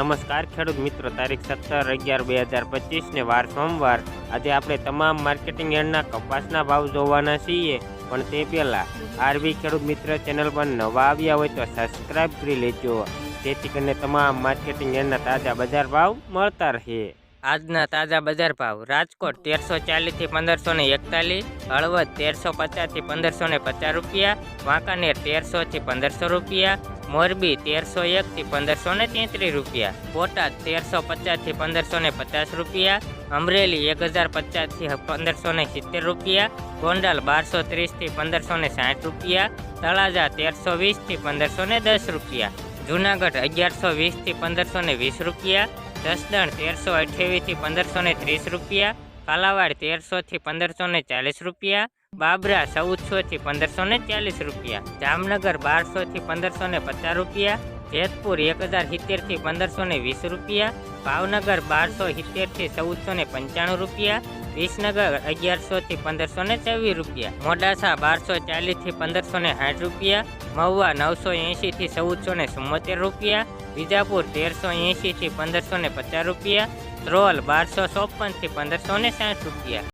નમસ્કાર, ખેડૂત મિત્રો. તારીખ સત્તર અગિયાર બે હજાર પચીસને વાર સોમવાર. આજે આપણે તમામ માર્કેટિંગ યાર્ડના કપાસના ભાવ જોવાના છીએ. પણ તે પહેલાં આરબી ખેડૂત મિત્ર ચેનલ પર નવા આવ્યા હોય તો સબસ્ક્રાઈબ કરી લેજો. જેથી કરીને તમામ માર્કેટિંગ યાર્ડના તાજા બજાર ભાવ મળતા રહે. આજના તાજા બજાર ભાવ રાજકોટ તેરસો ચાલીસથી પંદરસો ને એકતાલીસ, હળવદ તેરસો પચાસથી પંદરસો ને પચાસ રૂપિયા, વાંકાનેર તેરસોથી પંદરસો રૂપિયા મોરબી તેરસો એકથી પંદરસો ને તેત્રીસ રૂપિયા, બોટાદ તેરસો પચાસથી પંદરસો ને પચાસ રૂપિયા, અમરેલી એક હજાર પચાસથી પંદરસો ને સિત્તેર રૂપિયા, ગોંડલ બારસો ત્રીસથી પંદરસો ને સાઠ રૂપિયા, તળાજા તેરસો વીસથી પંદરસો ને દસ રૂપિયા, જુનાગઢ અગિયારસો વીસથી પંદરસો ને વીસ રૂપિયા, જસદણ તેરસો અઠ્યાવીસથી પંદરસો ને ત્રીસ રૂપિયા, કાલાવાડ તેરસોથી પંદરસો ને ચાલીસ રૂપિયા બાબરા ચૌદસોથી પંદરસો ને ચાલીસ રૂપિયા, જામનગર બારસોથી પંદરસો ને પચાસ રૂપિયા, જેતપુર એક હજાર સિત્તેરથી પંદરસો ને વીસ રૂપિયા, ભાવનગર બારસો સિત્તેરથી ચૌદસો ને પંચાણું રૂપિયા, વિસનગર અગિયારસોથી પંદરસો ને ચોવીસ રૂપિયા, મોડાસા બારસો ચાલીસથી પંદરસો ને સાઠ રૂપિયા, મહુવા નવસો એંશીથી ચૌદસો ને ચુમ્મોતેર રૂપિયા, વિજાપુર તેરસો એંશીથી પંદરસો ને પચાસ રૂપિયા, ધ્રોલ બારસો ચોપનથી પંદરસો ને સાઠ રૂપિયા.